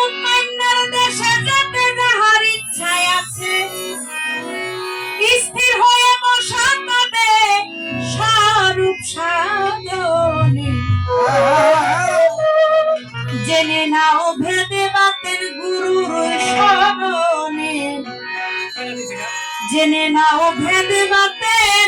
অন্যান্যর দেশে যেতে যাহার ইচ্ছায় জেনে নাও ভেদে বাতের গুরুর স্মরণে। জেনে নাও ভেদে বাতের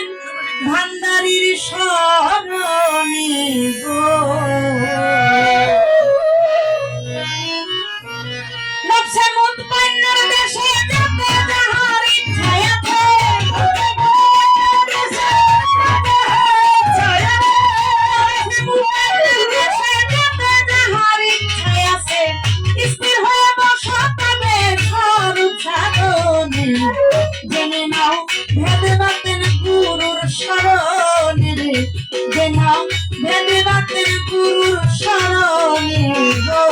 জেনে নাও ভেদে বাতের গুরুর স্মরণে গো।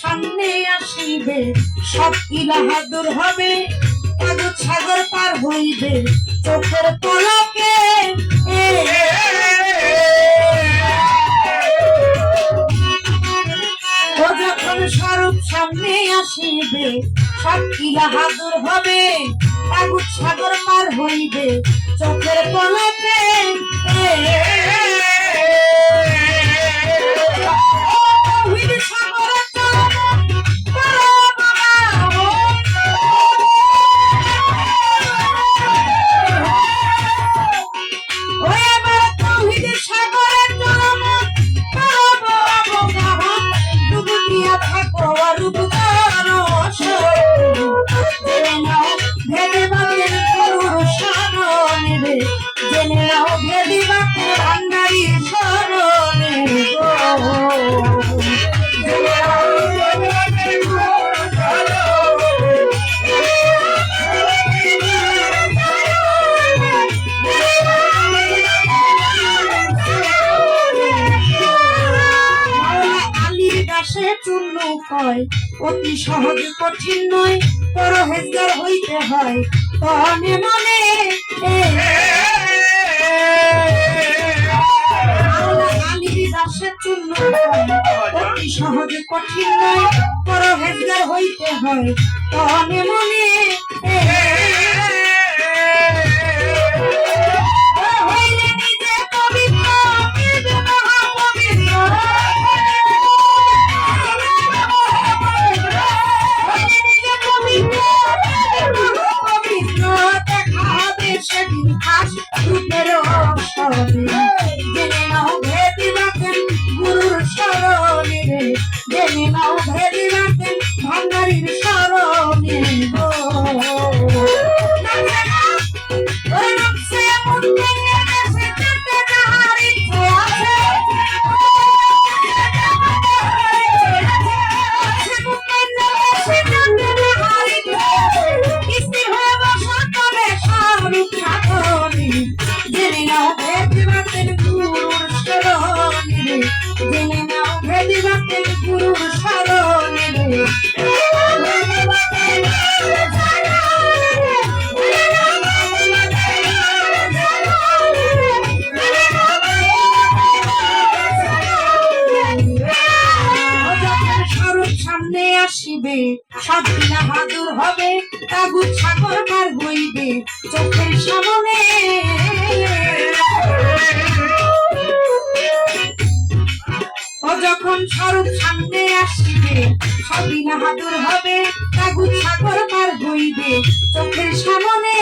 সামনে আসিবে, সব ইলাহাদুর হবে সাগর পার হইবে, চোখের পলকে আসিবে সাক্ষীরা হাজুর হবে। সাগর মার হইবে চোখের পলকে ভেদে বাতের গরুর স্মরণে রে জেনে নাও ভেদে কয় অতি সহজ কঠিন নয়, পরহেজগার হইতে হয়। মনে দাসে অতি সহজ কঠিন নয়, পরহেজগার হইতে হয়। তনে মনে খাস রূপের সামনে আসিবে সব দিনা বাদুর হবে কাগু ছাগর পার হইবে, চোখের সামনে। ও যখন স্বরূপ সামনে আসিবে সবই না হাদুর হবে কাগু ছাগর পার হইবে, চোখের সামনে।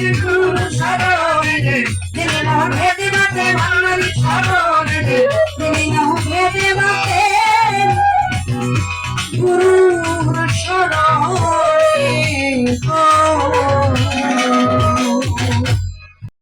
You.